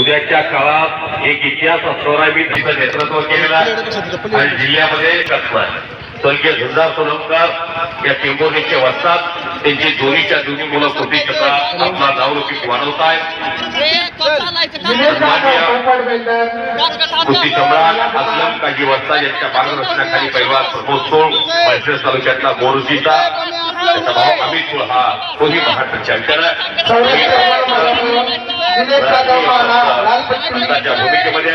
उद्याच्या काळात एक इतिहास असणारा मी तिचं नेतृत्व केलेलं आहे. आणि जिल्ह्यामध्ये स्वर्गीय झुंजार सोलंकर या टेंबोर्णीचे वसतात त्यांची दोन्हीच्या दोन्ही मुलं कृती क्षेत्रात आपला नावलौकिक वाढवत कृती सम्राट असलम काजी वस्ता यांच्या मार्गदर्शनाखाली पैलवान प्रमोद सोळ पैसे तालुक्यातला मोरुजीचा भाऊ अमित हा तोही महाराष्ट्र चॅम्पियन आहे त्याच्या भूमिकेमध्ये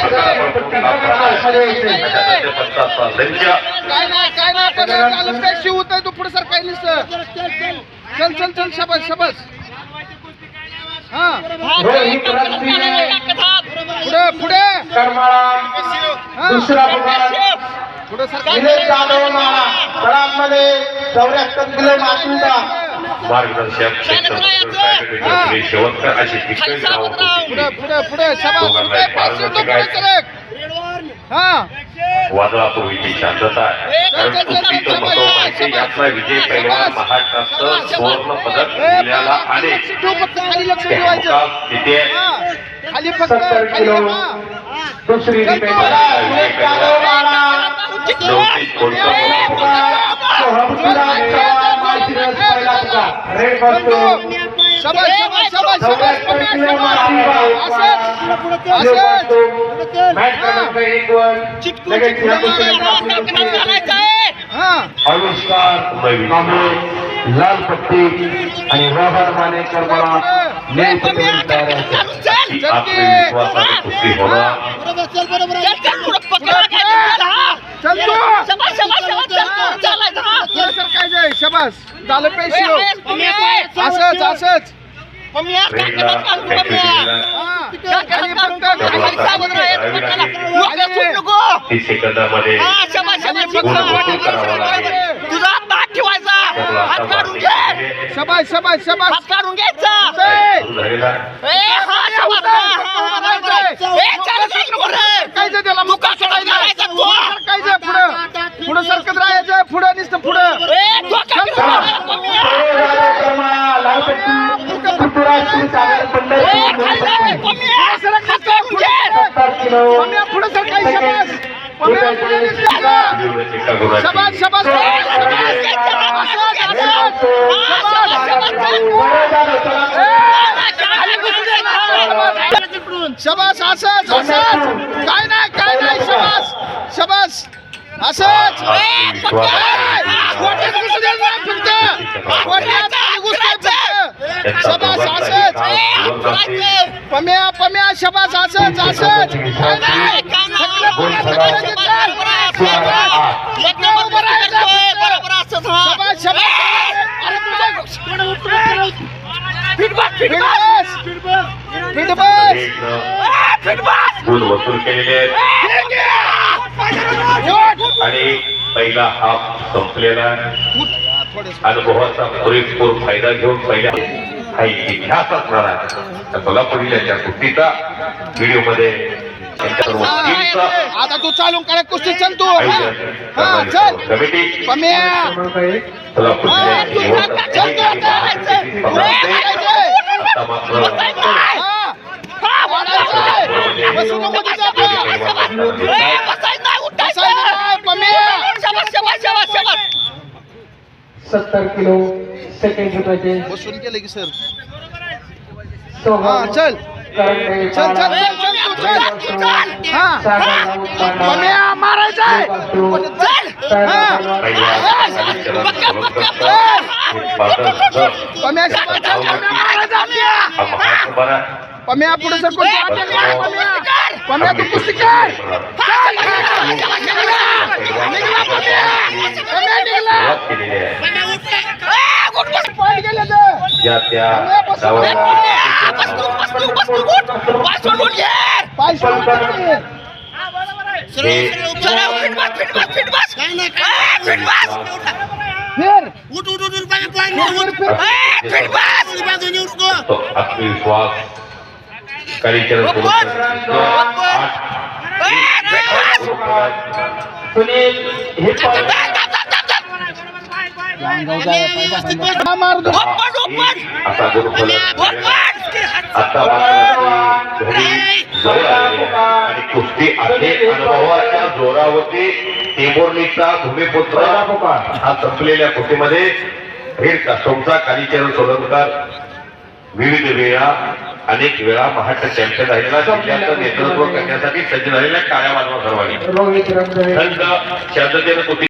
त्याच्यानंतर पंचाचा संच काय नाही काय नाही पण चालत काय शिव होत तू पुढे सर काय नसतं चल चल चल शबास शबास. हा. पुढे पुढे. दुसरा सर निलेश जाधव माळा तळामध्ये चौऱ्याहत्तर किलो मातुंगा. मार्गदर्शक क्षेत्र शेवटकर अशी होती. पुढे पुढे पुढे पाचशे तो हा. शांतता आहे. कारण कुस्तीचं महत्त्व माहिती. यातला विजय पैलवान महाराष्ट्राचं सुवर्ण पदक जिल्ह्याला आले तिथे सत्तर किलो. दुसरी निलेश रेड बसतो शबास शबास शबास शबास चौऱ्याहत्तर किलो मातुंगा असंच जो असंच बसतो मॅच क्रमांक एक वर लगेच या दुसऱ्या हा अनुष्कार कांबळे लाल पट्टी आणि वाभार मानेकर मला नेम पटवून तयार आहे आत्मविश्वासाने कुस्ती होणार चल तू पुढे सर शबास झालं पेशी असंच असंच तीस सेकंदामध्ये तुझा हात ठेवायचा. हात काढून घे. वाटते शबास शबास शबास. हात काढून घ्यायचा. काय त्याला तू का सोडायला लागायचा तू? काय जे पुढं पुढं सरकत राहायचं पुढं नुसतं पुढं ए, तू का फिरवला? कमी आहे. लाल पट्टी पृथ्वीराज क्षीरसागर ए, पंढरपूर खाली जाय, कमी आहे. हात काढून घे. सत्तर किलो पम्या पुढं सर काय? शबास शबास शबास शबास असंच असंच. काय नाही काय नाही शबास. शबास असंच. फक्त. शबास असंच. पम्या पम्या शबास असंच असंच वसूल केलेले आहेत. आणि पहिला हाफ संपलेला आहे. अनुभवाचा पुरेपूर फायदा घेऊन पहिल्या काही इतिहास असणार आहे. त्या सोलापूरच्या त्या कुस्तीचा व्हिडिओमध्ये त्यांच्या सर्व टीमचा आता तू चालून काढ कुस्ती चल तू. हा हा, चल. हा. सत्तर किलो सेकंड रुपयाचे बसून गेले की सर. हा सोहम चल. चल चल चल चल. हा. हा. मारायचा आपल्या. पम्या पुढे सर पम्या तू कुस्ती कर पम्या निघला ज्या त्या ए, डावाला बस तू, बस तू, बस तू, गुड. बस सोडून घे. पाय सोडून गेले. हे सरळ, फिट बस, फिट बस, फिट बस. ए, फिट बस. फिर ए, फिट बस. तो आत्मविश्वास कार्यचरण बरोबर. पुरस्कार आठ ए, फिट बस. सुनील आणि कुस्ती आहे अनुभवाच्या जोरावरती टेंभुर्णीचा भूमिपुत्र हा संपलेल्या कुस्तीमध्ये कालीचरण सोलंकर विविध वेळा अनेक वेळा महाराष्ट्र चॅम्पियन राहिलेला जिल्ह्याचं नेतृत्व करण्यासाठी सज्ज झालेल्या काळ्या मानवा सर्वांनी कुस्ती